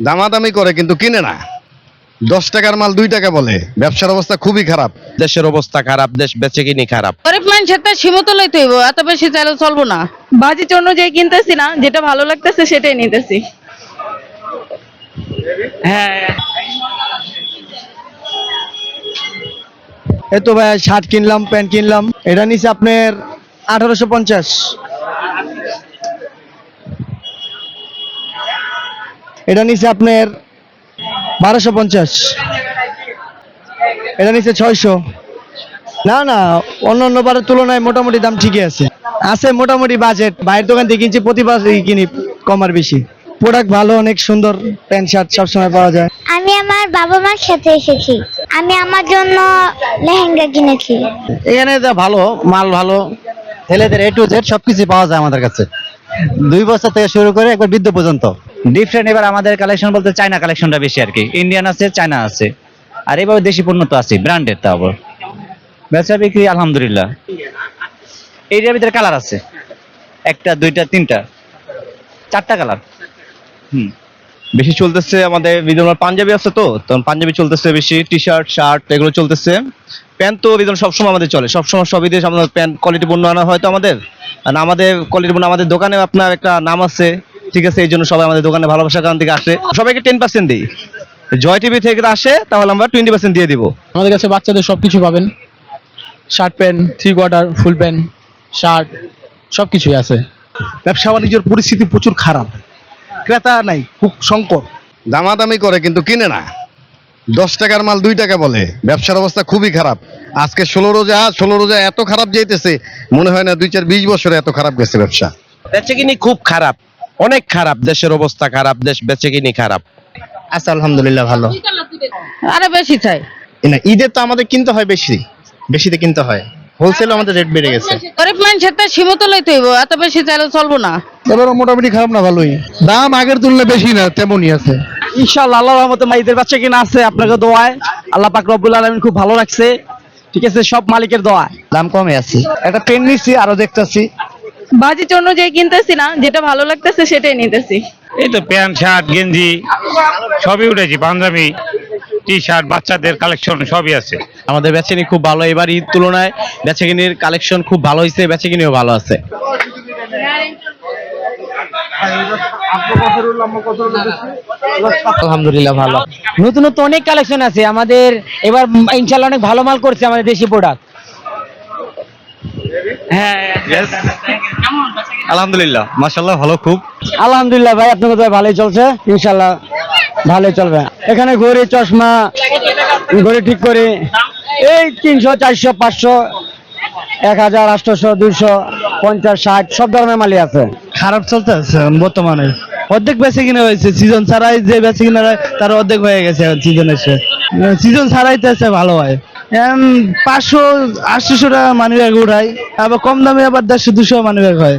দামাদামি করে কিন্তু কিনে না। দশ টাকার মাল দুই টাকা বলে। ব্যবসার অবস্থা খুবই খারাপ। দেশের অবস্থা খারাপ দেশ বেচে কিনি খারাপ। গরিব মানুষের তো সীমিত লইতে হইব এত বেশি চাইলে চলবো না। বাজেট অনুযায়ী কিনতেছি না যেটা ভালো লাগতেছে সেটাই নিতেছি। হ্যাঁ। এই তো ভাই শার্ট কিনলাম প্যান্ট কিনলাম। এটা নিচে আপনার আঠারোশো পঞ্চাশ। এটা নিচে আপনার বারোশো পঞ্চাশ। এটা নিচে ছয়শো। না না অন্য অন্য বারের তুলনায় মোটামুটি দাম ঠিকই আছে। আছে মোটামুটি বাজেট। বাইরের দোকান থেকে কিনছি প্রতিবার কিনি কম আর বেশি। প্রোডাক্ট ভালো অনেক সুন্দর প্যান্ট শার্ট সবসময় পাওয়া যায়। আমি আমার বাবা মার সাথে এসেছি। আমি আমার জন্য লেহেঙ্গা কিনেছি। এখানে যা ভালো মাল ভালো ছেলেদের এ টু জেড সবকিছু পাওয়া যায় আমাদের কাছে। দুই বছর থেকে শুরু করে একবার বৃদ্ধ পর্যন্ত। ডিফারেন্ট এবার আমাদের কালেকশন বলতে চায়না কালেকশনটা বেশি আর কি ইন্ডিয়ান আছে চায়না আছে। আর এবার দেশি পণ্য তো আছে ব্র্যান্ডের তা আবার। বেচা বিক্রি আলহামদুলিল্লাহ। এরিয়ার ভিতরে কালার আছে। একটা দুইটা তিনটা। চারটা কালার হুম। বেশি চলতেছে আমাদের বিভিন্ন পাঞ্জাবি আছে তো? তখন পাঞ্জাবি চলতেছে বেশি টি শার্ট শার্ট এগুলো চলতেছে। প্যান্ট তো বিভিন্ন সবসময় আমাদের চলে। সবসময় সবই দিয়ে আমাদের প্যান্ট কোয়ালিটি পণ্য আনা হয় তো আমাদের। আর আমাদের কোয়ালিটি পণ্য আমাদের দোকানে আপনার একটা নাম আছে ঠিক আছে এই জন্য সবাই আমাদের দোকানে ভালোবাসার কারণ থেকে আসে। সবাইকে টেন পার্সেন্ট দিই। জয় টিভি থেকে আসে তাহলে আমরা টোয়েন্টি পার্সেন্ট দিয়ে দিব। আমাদের কাছে বাচ্চাদের সব কিছু পাবেন। Shirt pant three quarter full pant shirt সব কিছুই আছে। ব্যবসা বাণিজ্যের পরিস্থিতি প্রচুর খারাপ। ক্রেতা নাই খুব সংকট। দামাদামি করে কিন্তু কিনে না। দশ টাকার মাল দুই টাকা বলে। ব্যবসার অবস্থা খুবই খারাপ। আজকে ষোলো রোজা ষোলো রোজা এত খারাপ যেতেছে মনে হয় না দুই চার বিশ বছরে এত খারাপ গেছে ব্যবসা। বেচে কিনি খুব খারাপ অনেক খারাপ দেশের অবস্থা খারাপ দেশ বেচে কিনি খারাপ। আচ্ছা আলহামদুলিল্লাহ ভালো। আরে বেশি চাই। না ঈদের তো আমাদের কিনতে হয় বেশি বেশিতে কিনতে হয়। হোলসেল আমাদের রেট বেড়ে গেছে। গরিব মানুষের তো সীমিত লইতে হইব এত বেশি চাইলে চলবো না। এবারও মোটামুটি খারাপ না ভালোই। দাম আগের তুলনায় বেশি না তেমনই আছে। ইনশাআল্লাহ আল্লাহর রহমতে মাইদের বাচ্চা কিনা আছে আপনাকে দোয়ায়। আল্লাহ পাক রব্বুল আলামিন খুব ভালো রাখছে। ঠিক আছে সব মালিকের দোয়া দাম কমে আছে। একটা পেন নিচ্ছি আরও দেখতেছি। বাজেট অনুযায়ী কিনতেছি না যেটা ভালো লাগতেছে সেটাই নিতেছি। এই তো প্যান্ট শার্ট গেঞ্জি সবই উঠেছি পাঞ্জাবি টি শার্ট বাচ্চাদের কালেকশন সবই আছে। আমাদের বেচেনি খুব ভালো এবার ঈদ তুলনায় বেচেকিনির কালেকশন খুব ভালো হয়েছে বেচেকিনিও ভালো আছে। আলহামদুলিল্লাহ ভালো। নতুন নতুন অনেক কালেকশন আছে। আমাদের এবার ইনশাআল্লাহ অনেক ভালো মাল করছে আমাদের দেশি প্রোডাক্ট হ্যাঁ। আলহামদুলিল্লাহ। মাশাল্লাহ ভালো খুব। আলহামদুলিল্লাহ ভাই ভালোই চলছে। ইনশাল্লাহ ভালোই চলবে। এখানে ঘড়ি চশমা ঘড়ি ঠিক করে। এই তিনশো চারশো পাঁচশো এক হাজার আটশোশো দুইশো পঞ্চাশ ষাট সব ধরনের মালই আছে। খারাপ চলতে আছে বর্তমানে। অর্ধেক বেঁচে কিনা হয়েছে সিজন ছাড়াই যে বেঁচে কিনা হয়, তার অর্ধেক হয়ে গেছে সিজন এসে। সিজন ছাড়াই তো আছে ভালো হয়। পাঁচশো, আটশোশো টাকা উঠাই আবার কম দামে আবার দেড়শো, দুশো মানি হয়।